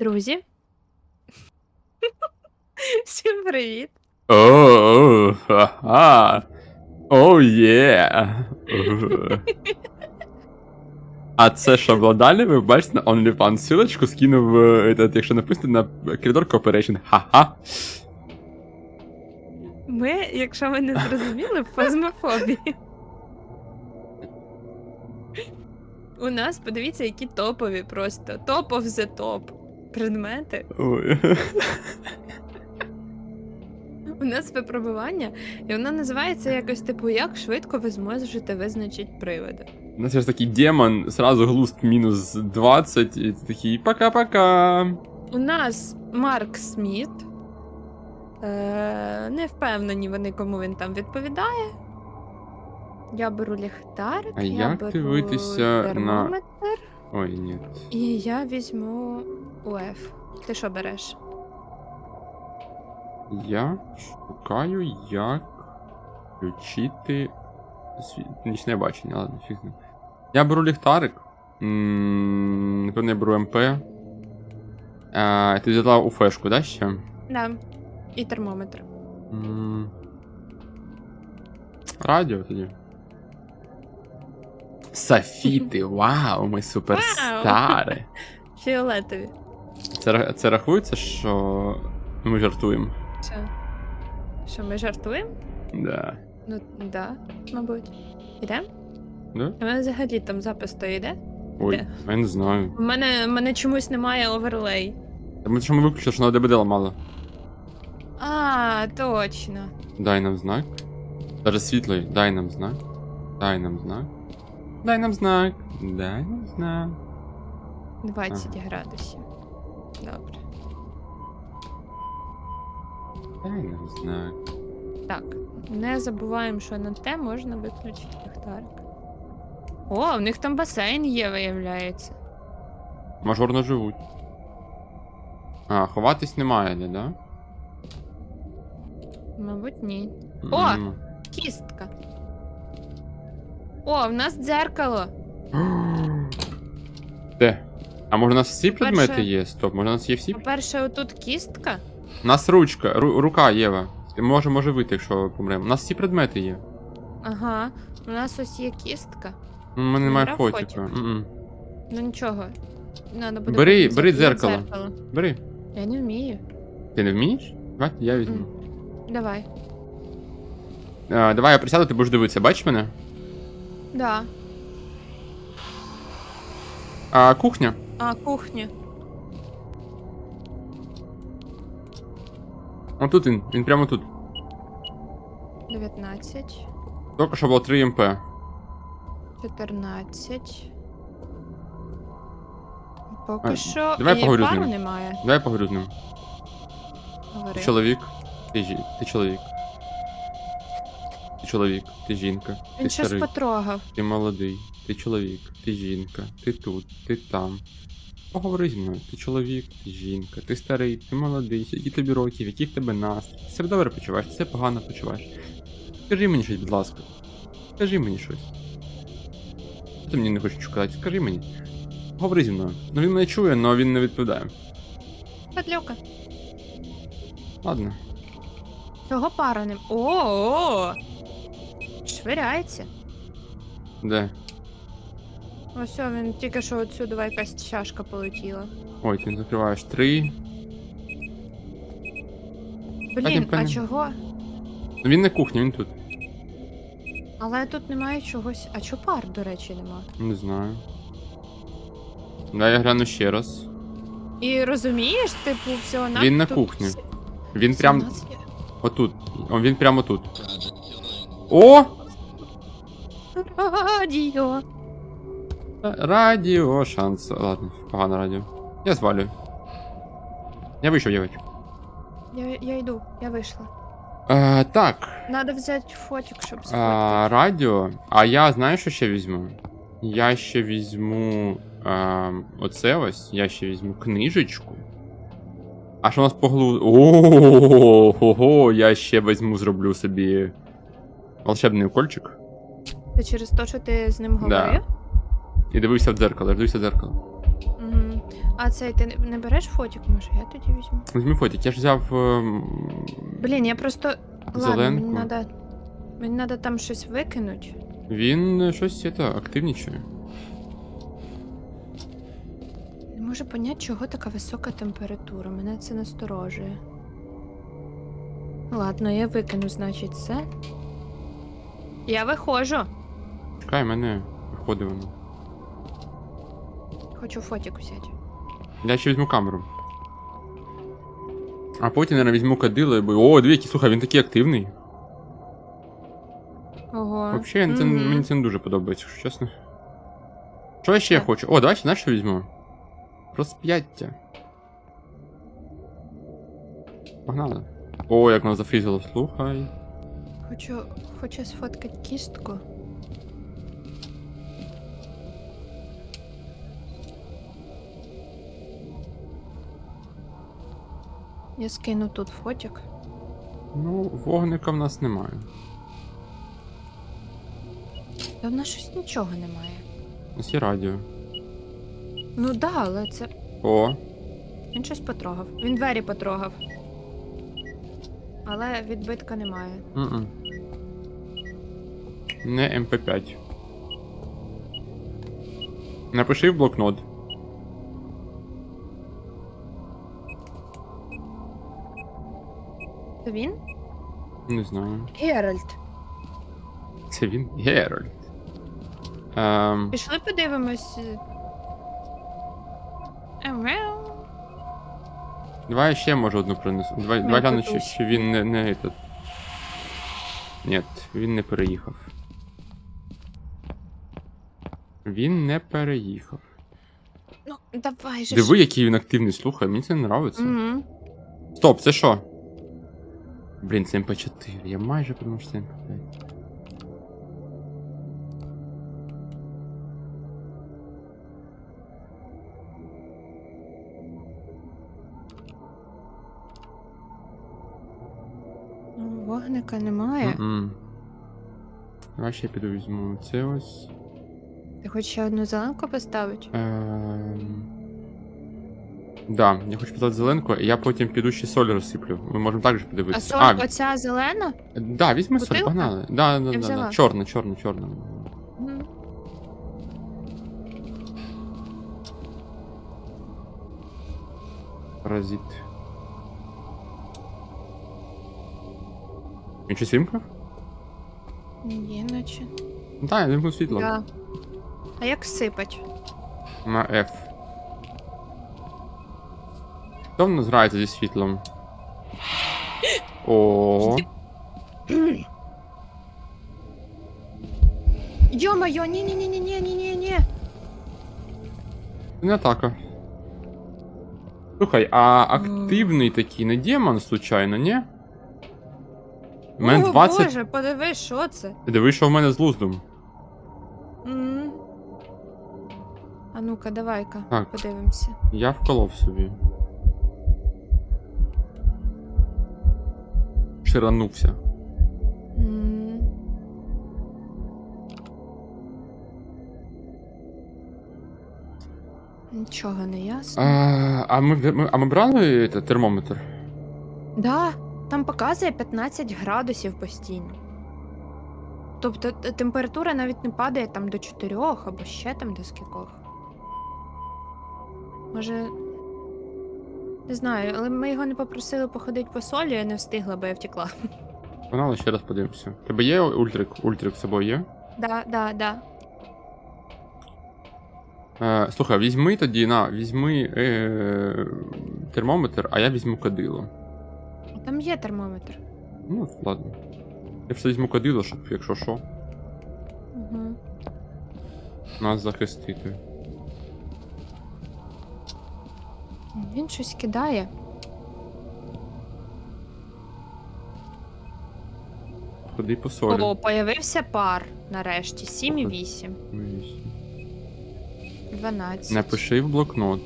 Друзі. Всім привіт. О, ха-ха. О, є. А це що, владалі, ви бачите на OnlyFans силочку скинув, е, якщо написано на коридор Cooperation. Ха-ха. Ми, якщо ви не зрозуміли, в фазмофобії. У нас, подивіться, які топові просто. Топ of the топ. Предмети. Ой. У нас випробування, і воно називається якось типу, як швидко ви зможете визначити приводи. У нас є ж такий демон, сразу глузд мінус 20, і ти такий пока-пока. У нас Марк Сміт. Е, не впевнені вони, кому він там відповідає. Я беру ліхтарик, А я як беру дивитися на- термометр, Ой, ні. і я візьму УФ. Ти що береш? Я шукаю, як включити нічне бачення, ладно, фіг з. Я беру ліхтарик. Напевно, я беру МП. А, ти взяла у фешку, да, ще? Да. І термометр. Радіо тоді. Софіти, вау, ми суперстари. Фіолетові. Це, це рахується, що ми жартуємо. Що? Що ми жартуємо? Да. Ну, да, мабуть. Ідемо? Да? У мене взагалі там запис то йде. Ой, Де? я не знаю. У мене, у мене чомусь немає оверлей. Тому що ми виключили, що на ДБД ламало. А, точно. Дай нам знак. Даже світлий, дай нам знак. Дай нам знак. Дай нам знак. Дай нам знак. 20 градусів. Добре. Дай нам знак. Так, не забуваємо, що на те можна виключити ліхтарик. О, в них там басейн є, виявляється. Мажорно живуть. А, ховатись немає, де, да? Мабуть, ні. О! Кістка. О, в нас дзеркало. Де? А може у нас всі По-перше- предмети є? Стоп, може у нас є всі? По-перше, отут кістка. У нас ручка, ру- рука Єва. Ти може, може вийти, якщо помремо. У нас всі предмети є. Ага. У нас ось є кістка. У мене немає Брав фотіка. фотик? М-м. Ну нічого. Надо буде Бери- потім бери взяти дзеркало. Бери. Я не вмію. Ти не вмієш? Давай, я візьму. Давай. А, давай я присяду, ти будеш дивитися, бачиш мене? Да. А, кухня. А, кухня. Отут він, він прямо тут. 19. Тільки що було 3 МП. 14. Поки А, що. давай і поговорю з пару ним. немає. Давай поговорю з ним. Говори. Чоловік. Ти, жі- ти чоловік. Чоловік, ти жінка. Ти Він щось старий. потрогав. Ти молодий, ти чоловік, ти жінка, ти тут, ти там. Поговори зі мною, ти чоловік, ти жінка, ти старий, ти молодий, які тобі років, який в тебе настрій. Ти себе добре почуваєш, ти себе погано почуваєш. Скажи мені щось, будь ласка. Скажи мені щось. Що ти мені не хочеш сказати? Скажи мені. Говори зі мною. Ну він мене чує, але він не відповідає. Падлюка. Ладно. Чого пара не. О! Швиряється. Де? Ось о, він тільки що отсюди якась чашка полетіла. Ой, ти закриваєш три. Блін, а пане- чого? Ну він на кухні, він тут. Але тут немає чогось. А чого пар, до речі, нема? Не знаю. Дай я гляну ще раз. І розумієш, типу, всього на Він на тут кухні. Він прям отут. Він прямо тут. О! Радіо. Радіо, шанс. Ладно, погано радіо. Я звалюю. Я вийшов, дівчатку. Я, я йду, я вийшла. Е, так. Надо взяти фотик, щоб А, сфоткати. радіо. А я знаю, що ще візьму? Я ще візьму. А, оце ось. Я ще візьму книжечку. А що у нас поглу. Ого, я ще візьму, зроблю собі волшебний укольчик. Це через те, що ти з ним Да. говорив? І дивився в дзеркало, я дивився в дзеркало. Угу. А цей ти не- не береш фотик, може, я тоді візьму. Візьми фотик, я ж взяв. ем, Блін, я просто. Ладно, Зеленку. мені треба. Мені треба там щось викинути. Він е, щось це, активнічує. Не можу поняти, чого така висока температура. Мене це насторожує. Ладно, я викину, значить, це. Я виходжу. Чекай, мене виходить воно. Хочу фотик взяти. Я ще візьму камеру. А потім, наверное, візьму кадило, бо. О, дві, слухай, він такий активний. Ого. Взагалі, це, Мгм. мені це не дуже подобається, якщо чесно. Що я ще Так. хочу? О, давай, знаєш, що візьму? Розп'яття. Погнали. О, як нас зафрізило, слухай. Хочу, хочу сфоткати кістку. Я скину тут фотик. Ну, вогника в нас немає. Та в нас щось нічого немає. У нас є радіо. Ну да, але це. О, Він щось потрогав. Він двері потрогав. Але відбитка немає. м Не МП5. Напиши в блокнот. Це він? Не знаю. Геральт. Це він Геральт. Ем, Пішли подивимось. Емеу. давай я ще може одну принесу. Давай, давай гляну, чи, котусь. чи він не, не этот. Ні, він не переїхав. Він не переїхав. Ну, давай же. Диви, який він активний, слухай, мені це не нравиться. Угу. Стоп, це що? Блін, це МП4. Я майже подумав, що це МП5. Ну, вогника немає. Мгм. Давай ще я піду візьму. Це ось. Ти хочеш ще одну зеленку поставити? Ем... Да, я хочу поставити зеленку, і я потім піду ще соль розсиплю. Ми можемо також А подивитися. соль, А, оця зелена? да, візьми соль, бутилка? погнали. Да, да, Я да, взяла. да. Чорна, чорна, чорна. Мгм. Паразит. Він щось вимкнув? Ні, наче. Ну, Так, я вимкнув світло. Да. А як сипать? На F. Хто в нас грається зі світлом? О, Йо-моє, ні-ні-ні-ні-ні-ні-ні. не атака. Слухай, а активний такий не демон, случайно, ні? У мене О, 20. Боже, подивись, що це? Ти дивись, що в мене з луздом. А ну-ка, давай-ка, Так. подивимося. Я вколов собі. Ширанувся. М. Нічого не ясно. А, а, ми, ми, а ми брали це, термометр? Да, там показує 15 градусів постійно. Тобто температура навіть не падає там до 4 або ще там до скількох. Може. Не знаю, але ми його не попросили походити по солі, я не встигла, бо я втекла. Погнали ще раз подивимося. Тебе є ультрик? Ультрик з собою є? Да, да, да. Е, слухай, візьми тоді, на, візьми е, термометр, а я візьму кадило. Там є термометр. Ну, ладно. Я все візьму кадило, щоб, якщо що, Угу. нас захистити. Він щось кидає. Ходи по солі. О, появився пар нарешті. 7,8. Вісім. 12. Напиши в блокнот.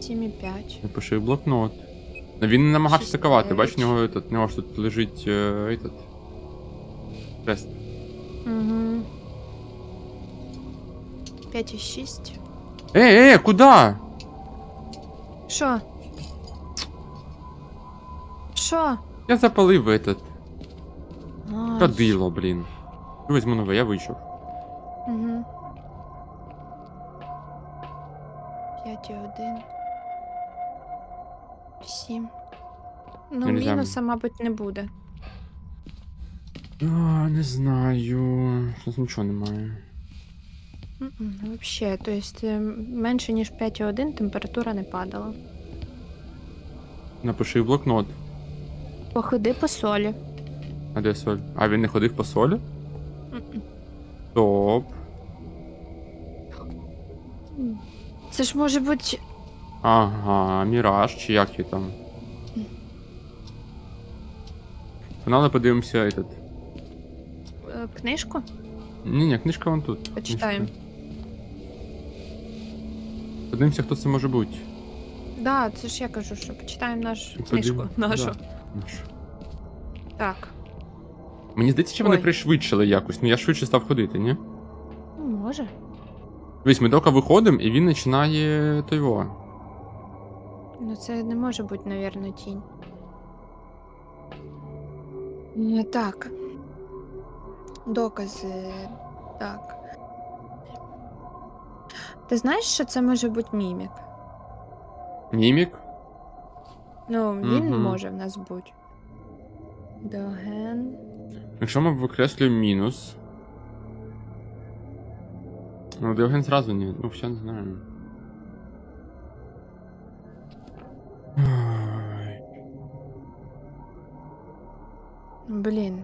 7,5. Напиши в блокнот. Ну, Він не намагався атакувати, бач, в нього, этот, в нього ж тут лежить е, этот, Хрест. Угу. 5,6. Ей, ей, куди? Що? Що? Я запалив этот. Ай. Кадило, блін. Візьму нове, я вийшов. Угу. 5 і 1. 7. Ну, Нельзя. мінуса, мабуть, не буде. А, не знаю. Тут нічого немає. Вообще, то есть менше ніж 5,1 температура не падала. Напиши в блокнот. Походи по солі. А де соль? А він не ходив по солі? Топ. Це ж може бути. Ага, Міраж, чи як її там. Погнали подивимося этот. е, Книжку? Ні, ні, книжка вон тут. Почитаємо. Подивимося, хто це може бути. Да, це ж я кажу, що почитаємо наш Подив- книжку нашу. Да, нашу. Так. Мені здається, що вони Ой. пришвидшили якось. Ну я швидше став ходити, ні? Ну, може. Дивись, ми тільки виходимо, і він починає той во. Ну, це не може бути, навірно, тінь. Е, Так. Докази. Так. Ти знаєш, що це може бути мімік? Мімік. Ну, він Мгм. може в нас бути. Доген. Якщо ми викреслюємо мінус. Ну, Диоген зразу ні. Ну, ще не знаю. Ай. Блін.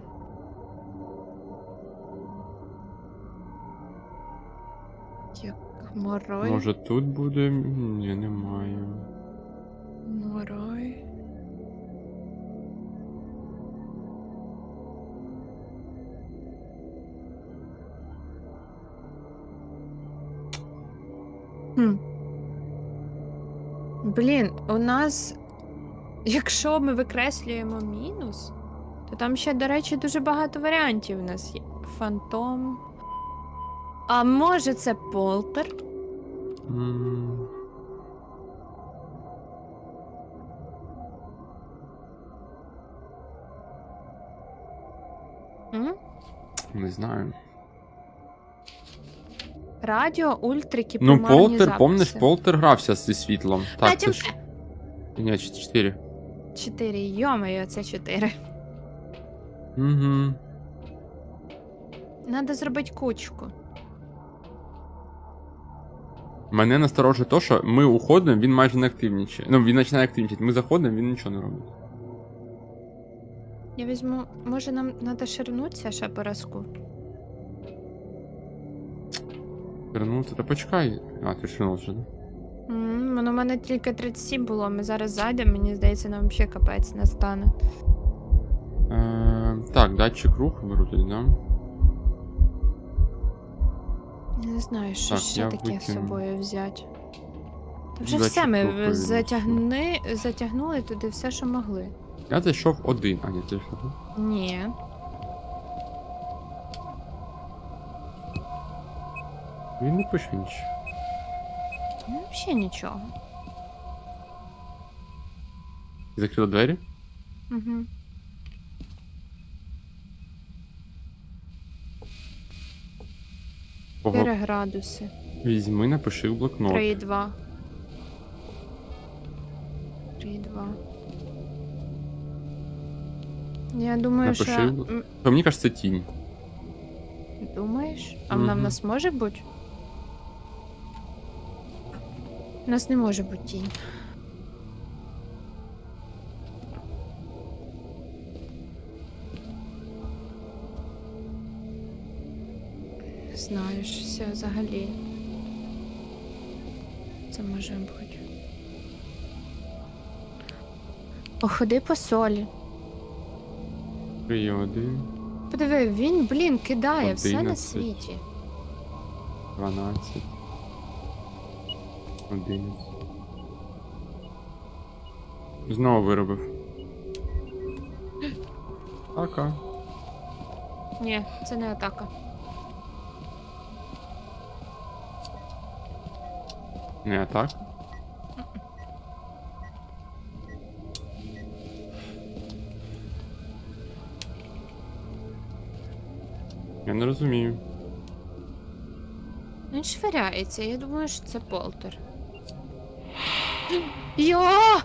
Морой. Може тут буде. Ні, немає. Морой. Хм. Блін, у нас, якщо ми викреслюємо мінус, то там ще, до речі, дуже багато варіантів у нас є. Фантом. А може це полтер? М, М? Не знаю. Радіо, ультрики, Ну, примарні Полтер, записи. помниш, Полтер грався зі світлом. Так, це Потім- ж. Ні, 4. Чотири, йомаю, це чотири. Угу. Надо зробити кучку. Мене насторожує то, що ми уходимо, він майже не активнічає. Ну, він починає активнічати. Ми заходимо, він нічого не робить. Я візьму, може нам треба ширнутися ще по разку? Вернуться. Та почекай. А, ти ширнув вже, да? М, Воно в мене тільки 37 було, ми зараз зайдемо, мені здається, нам взагалі капець не стане. Е, так, датчик руху беру тоді, да? Не знаю, що Так, ще я таке з викину. собою взяти. Та вже все, ми затягни, затягнули туди все, що могли. Я зайшов один. А, ні, ти що? да? Ні. Він не пише нічого. Ну, взагалі нічого. Закрила двері? Угу. Ого. 4 градуси. Візьми, напиши в блокнот. 3,2. 3,2. Я думаю, Напиши. що. м, То мені кажется, це тінь. Думаєш? А вона в Мгм. нас може бути? У нас не може бути тінь. Знаю, що це взагалі. Це може бути. Походи по солі. Три, один, Подиви, він, блін, кидає все на 11. світі. 12. 11. Знову виробив. Ака. Ні, це не атака. Не так? Я не розумію. Він швиряється, я думаю, що це полтер. Йо!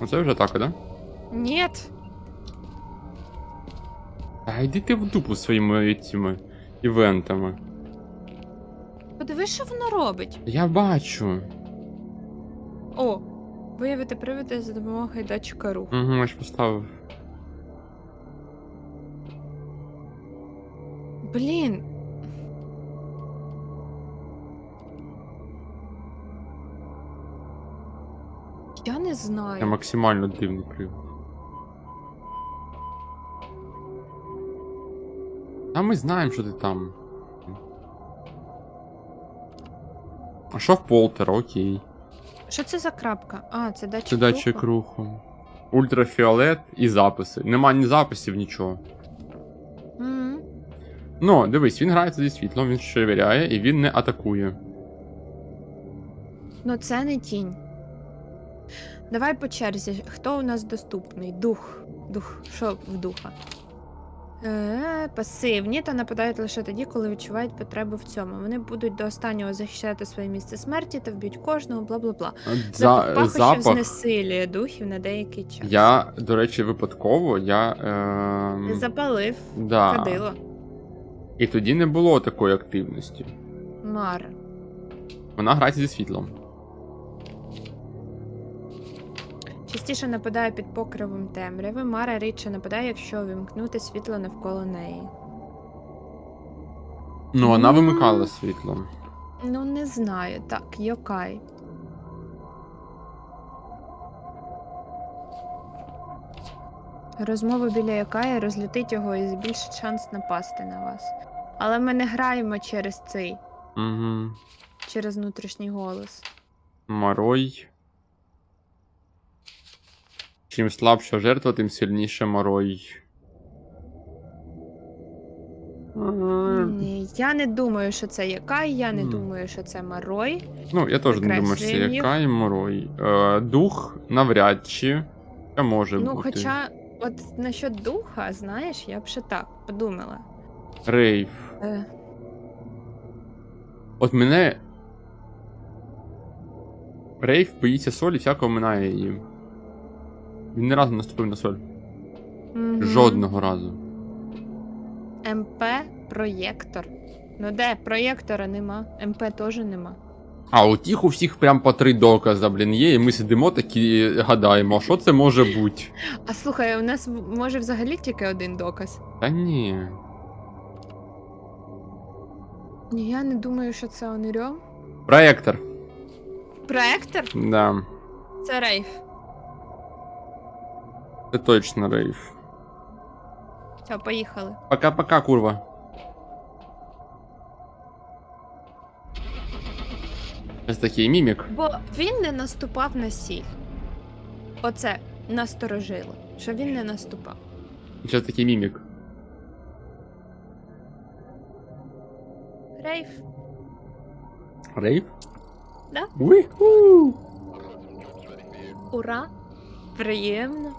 Оце вже так, да? Нет! Та йди ти в дупу своїми цими івентами. Подиви, що воно робить. Я бачу. О! Виявити приводи за допомогою датчика руху. Угу, я ж поставив. Блін. Я не Я знаю. максимально дивний привод. А ми знаємо, що ти там. А що в Полтера, окей. Що це за крапка? А, це датчик Це датчик руху? руху. Ультрафіолет і записи. Нема ні записів, нічого. Мгм. Ну, дивись, він грається зі світлом, він шевіряє і він не атакує. Ну це не тінь. Давай по черзі. Хто у нас доступний? Дух. Дух. Що в духа? Е, пасивні та нападають лише тоді, коли відчувають потребу в цьому. Вони будуть до останнього захищати своє місце смерті та вб'ють кожного, бла бла бла. За, пахощів запах. знесилює духів на деякий час. Я, до речі, випадково, я. Е, запалив да. кадило. І тоді не було такої активності. Мар. Вона грається зі світлом. Частіше нападає під покривом темряви. Мара рідше нападає, якщо увімкнути світло навколо неї. Ну, вона вимикала світло. Ну, не знаю. Так, Йокай. Розмова біля Йокая розлютить його і збільшить шанс напасти на вас. Але ми не граємо через цей, Угу. через внутрішній голос. Морой. Чим слабша жертва, тим сильніше морой. Я не думаю, що це Якай, я не думаю, що це Марой. Ну, я теж не думаю, що це Викреслюємо їх. яка і морой. Е, дух навряд чи. Це може ну, бути. хоча, от насчет духа, знаєш, я б ще так подумала. Рейв. Е, От мене. Рейв боїться солі, всякого минає її. Він не разу не наступив на соль. мгм. Жодного разу. МП проєктор. Ну де, проєктора нема, МП теж нема. А от їх у всіх прям по три докази, блін, є, і ми сидимо такі гадаємо, а що це може бути? А слухай, у нас в- може взагалі тільки один доказ. Та ні. Ні, я не думаю, що це Онирьом. Проектор. Проектор? Да. Це рейф. Це точно рейв. Все, поїхали. Пока-пока, курва. Ось такий мімік. Бо він не наступав на сіль. Оце насторожило, що він не наступав. Ось такий мімік. Рейф. Рейв? Да. Уі-ху! Ура! Приємно.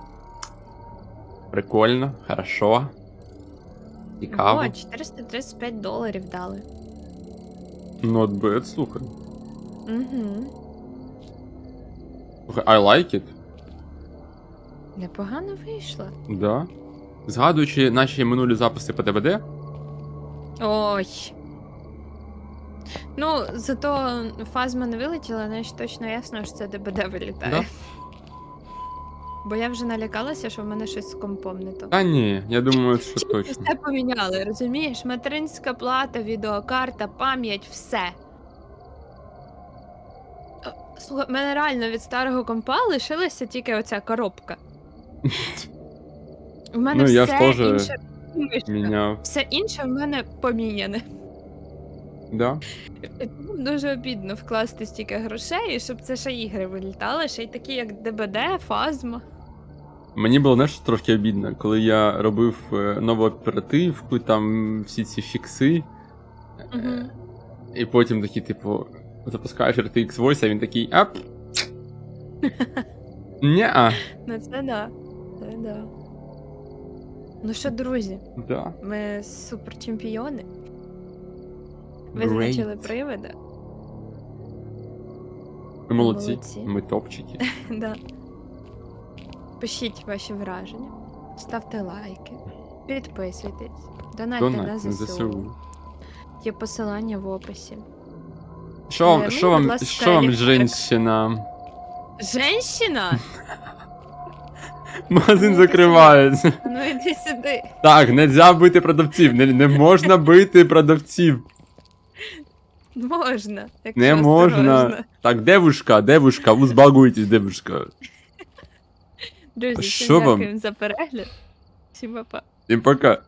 Прикольно, хорошо. Цікаво. О, 435 доларів дали. Not bad, слухай. Угу. Слухай, I like it. Непогано вийшло. Да. Згадуючи наші минулі записи по ТВД, Ой. Ну, зато фазма не вилетіла, значить точно ясно, що це ДБД вилітає. Да. Бо я вже налякалася, що в мене щось з компом не то. Та ні, я думаю, що Тільки точно. Все поміняли, розумієш? Материнська плата, відеокарта, пам'ять, все. Е, Слухай, в мене реально від старого компа лишилася тільки оця коробка. У мене Ну, я все ж теж інше мишка. Міняв. Все інше в мене поміняне. Да? Тому Дуже обідно вкласти стільки грошей, і щоб це ще ігри вилітали, ще й такі, як ДБД, Фазма. Мені було знаєш, трошки обідно, коли я робив е, нову оперативку, там всі ці фікси. Мгм. І потім такий, типу, запускаєш RTX Voice, а він такий ап. Ня, Ну це да. Це да. Ну що, друзі, да. ми суперчемпіони. Ви Great. значили привида. Ми. Молодці. Ми топчики. да. Пишіть ваші враження, ставте лайки, підписуйтесь, донатьте на Донать на ЗСУ. ЗСУ. Є посилання в описі. Що Е, вам, що вам, що вам, женщина? Женщина? Магазин Ну, закривається. Ну іди сюди. Так, нельзя бити продавців, не, не можна бити продавців. Можна. Якщо Не можна. осторожно. Так, девушка, девушка, узбагуйтесь, девушка. Друзі, Що вам? дякуємо за перегляд. Всім па-па. Всім пока.